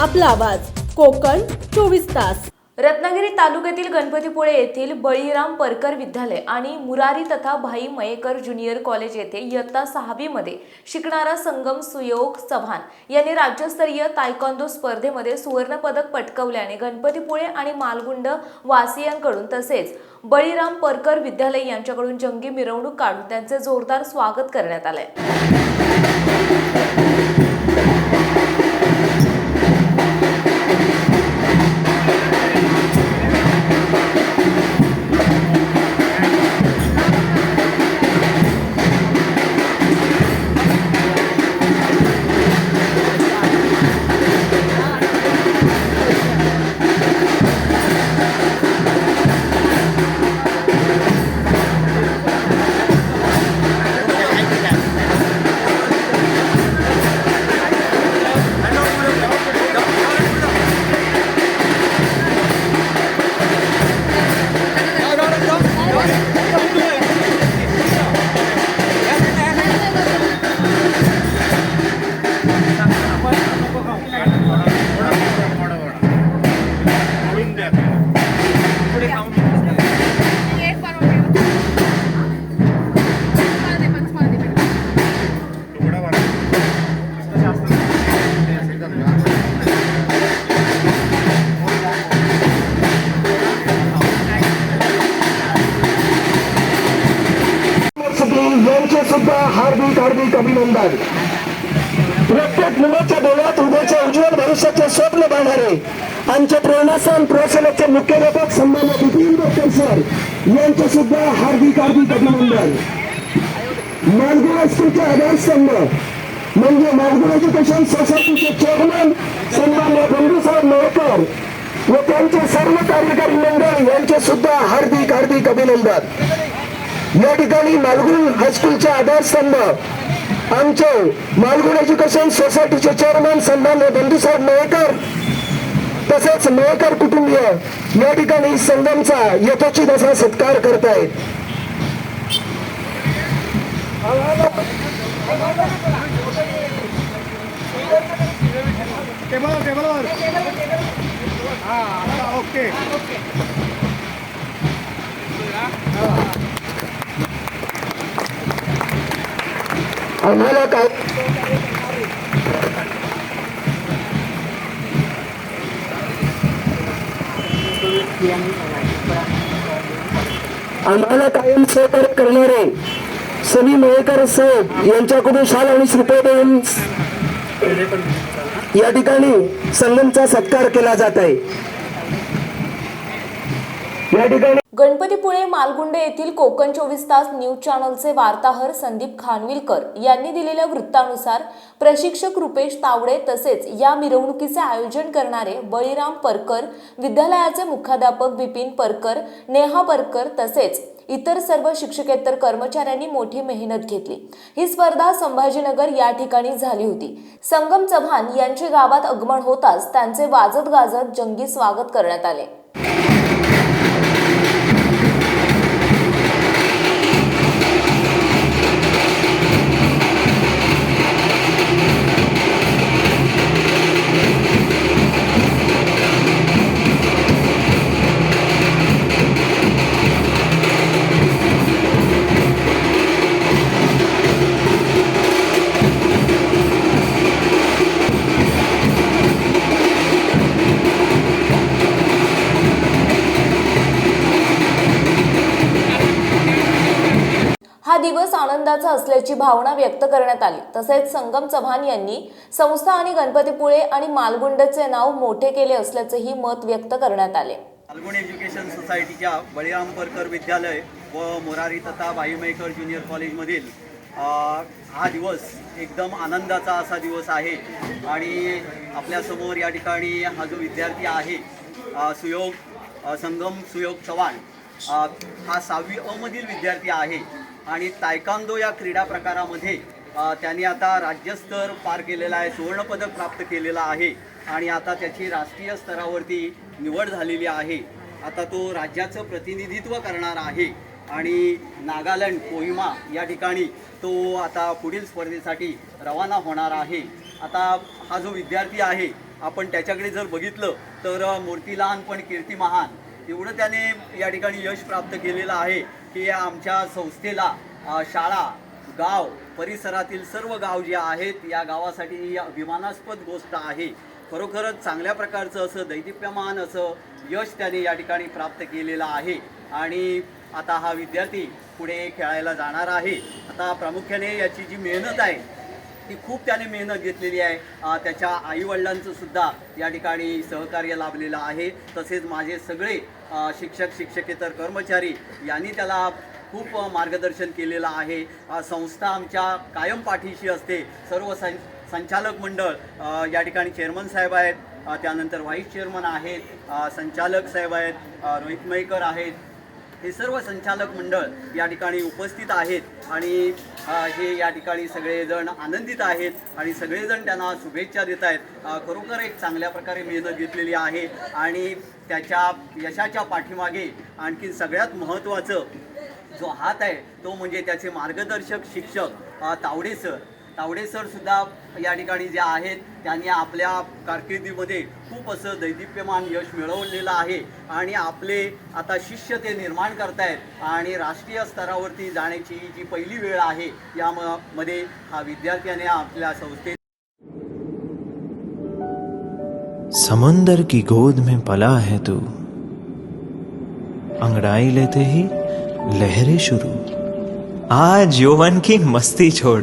आपला आवाज. कोकण चोवीस तास. रत्नागिरी तालुक्यातील गणपतीपुळे येथील बळीराम परकर विद्यालय आणि मुरारी तथा भाई मयेकर ज्युनियर कॉलेज येथे इयत्ता सहावीमध्ये शिकणारा संगम सुयोग चव्हाण यांनी राज्यस्तरीय तायकॉन्दो स्पर्धेमध्ये सुवर्णपदक पटकावल्याने गणपतीपुळे आणि मालगुंड वासियांकडून तसेच बळीराम परकर विद्यालय यांच्याकडून जंगी मिरवणूक काढून त्यांचे जोरदार स्वागत करण्यात आले अभिनंदन. प्रत्येक मुलाच्या डोळ्यात उद्याच्या उज्ज्वल भविष्याचे स्वप्न बांधणारे आमचे प्रेरणास्थान प्रशालेचे मुख्याध्यापक सन्मान्य बिपिन डॉक्टर सर यांचे सुद्धा हार्दिक हार्दिक अभिनंदन. मालगुण हायस्कूलचे आधारस्तंभ म्हणजे मालगुण एज्युकेशन सोसायटीचे चेअरमन सन्मान्य बंधुसाहेब मयेकर व त्यांचे सर्व कार्यकारी मंडळ यांचे सुद्धा हार्दिक हार्दिक अभिनंदन. या ठिकाणी मालगुण हायस्कूलचे आधारस्तंभ आमचे मालगुण एज्युकेशन सोसायटीचे चेअरमन सन्मान्य बंधुसाहेब मयेकर तसेच मयेकर कुटुंबीय या ठिकाणी संगमचा यथोचित असा सत्कार करतायत आहेत. ओके. आम्हाला काय? आम्हाला कायम सहकार्य करणारे सनी मयेकर साहेब यांच्याकडून शाल आणि श्रुपे देऊन या ठिकाणी संगमचा सत्कार केला जात आहे. या ठिकाणी गणपतीपुळे मालगुंड येथील कोकण चोवीस तास न्यूज चॅनलचे वार्ताहर संदीप खानविलकर यांनी दिलेल्या वृत्तानुसार प्रशिक्षक रुपेश तावडे तसेच या मिरवणुकीचे आयोजन करणारे बळीराम परकर विद्यालयाचे मुख्याध्यापक बिपिन परकर नेहा परकर तसेच इतर सर्व शिक्षकेतर कर्मचाऱ्यांनी मोठी मेहनत घेतली. ही स्पर्धा संभाजीनगर या ठिकाणी झाली होती. संगम चव्हाण यांचे गावात आगमन होताच त्यांचे वाजत गाजत जंगी स्वागत करण्यात आले. दिवस आनंदाचा असल्याची भावना व्यक्त करण्यात आली. तसेच संगम चव्हाण यांनी संस्था आणि गणपतीपुळे आणि मालगुंडचे नाव मोठे केले असल्याचेही मत व्यक्त करण्यात आले. मालगुंड एज्युकेशन सोसायटीच्या बळीरामपरकर विद्यालय व मोरारी तथा बाईमेकर ज्युनियर कॉलेजमधील हा दिवस एकदम आनंदाचा असा दिवस आहे. आणि आपल्यासमोर या ठिकाणी हा जो विद्यार्थी आहे सुयोग संगम सुयोग चव्हाण हा सहावी अमधील विद्यार्थी आहे. आणि तायकांदो या क्रीडा प्रकारामध्ये त्यांनी आता राज्यस्तर पार केलेला आहे सुवर्णपदक प्राप्त केलेला आहे. आणि आता त्याची राष्ट्रीय स्तरावरती निवड झालेली आहे. आता तो राज्याचं प्रतिनिधित्व करणार आहे. आणि नागालँड कोहिमा या ठिकाणी तो आता पुढील स्पर्धेसाठी रवाना होणार आहे. आता हा जो विद्यार्थी आहे आपण त्याच्याकडे जर बघितलं तर मूर्ती लहान पण कीर्ती महान एवढं त्याने या ठिकाणी यश प्राप्त केलेलं आहे की आमच्या संस्थेला शाळा गाव परिसरातील सर्व गाव जे आहेत या गावासाठी ही अभिमानास्पद गोष्ट आहे. खरोखरच चांगल्या प्रकारचं असं दैदिप्यमान असं यश त्याने या ठिकाणी प्राप्त केलेलं आहे. आणि आता हा विद्यार्थी पुढे खेळायला जाणार आहे. आता प्रामुख्याने याची जी मेहनत आहे ती खूप त्याने मेहनत घेतलेली आहे. त्याच्या आईवडिलांचं सुद्धा या ठिकाणी सहकार्य लाभलेलं आहे. तसेच माझे सगळे शिक्षक शिक्षकेतर कर्मचारी यांनी त्याला खूप मार्गदर्शन केलेलं आहे. संस्था आमच्या कायम पाठीशी असते. सर्व सं संचालक मंडळ या ठिकाणी चेअरमन साहेब आहेत. त्यानंतर व्हाईस चेअरमन आहेत. संचालक साहेब आहेत. रोहित मयकर आहेत. हे सर्व संचालक मंडळ या ठिकाणी उपस्थित आहेत आणि हे या ठिकाणी सगळेजण आनंदित आहेत आणि सगळेजण त्यांना शुभेच्छा देत आहेत. खरोखर एक चांगल्या प्रकारे मेहनत घेतलेली आहे आणि त्याच्या यशाच्या पाठीमागे आणखी सगळ्यात महत्त्वाचं जो हात आहे तो म्हणजे त्याचे मार्गदर्शक शिक्षक तावडे सर. तावडे सर सुद्धा या ठिकाणी जे आहेत त्यांनी आपल्या कारकिर्दीमध्ये खूप असं दैदिप्यमान यश मिळवलेलं आहे. आणि आपले आता शिष्य ते निर्माण करतायत. आणि राष्ट्रीय स्तरावरती जाण्याची जी पहिली वेळ आहे यामध्ये हा विद्यार्थ्याने आपल्या संस्थेत समंदर की गोद में पला है तू। अंगड़ाई लेते ही लहरें शुरू। आज यौवन की मस्ती छोड़।